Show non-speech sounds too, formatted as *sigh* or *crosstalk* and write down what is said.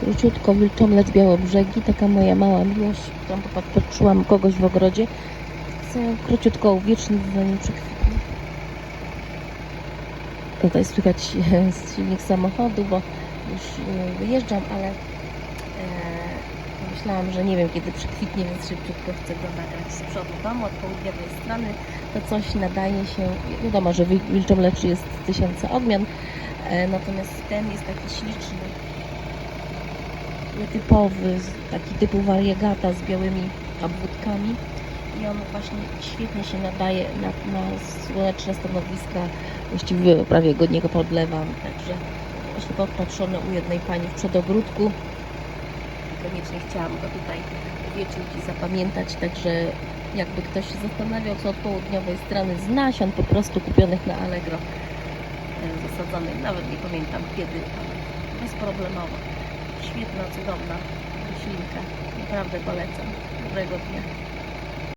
Króciutko wilczomlec białe brzegi, taka moja mała miłość, którą popatrzyłam kogoś w ogrodzie. Chcę ją króciutko uwiecznić, zanim przekwitnie. Tutaj słychać *laughs* silnik samochodu, bo już e, wyjeżdżam, ale e, myślałam, że nie wiem kiedy przekwitnie, więc szybciutko chcę go nagrać z przodu domu, od południowej strony. To coś nadaje się, wiadomo, że wilczomleczy jest tysiące odmian, e, natomiast ten jest taki śliczny, nietypowy, taki typu wariegata z białymi obwódkami i on właśnie świetnie się nadaje na, na słoneczne stanowiska, właściwie prawie go podlewam, także właśnie podpatrzony u jednej pani w przedogródku. Koniecznie chciałam go tutaj wieczyć i zapamiętać, także jakby ktoś się zastanawiał, co od południowej strony z nasion po prostu kupionych na Allegro e, zasadzonych, nawet nie pamiętam kiedy, ale bezproblemowo. Świetna, cudowna roślinka. Naprawdę polecam. Dobrego dnia.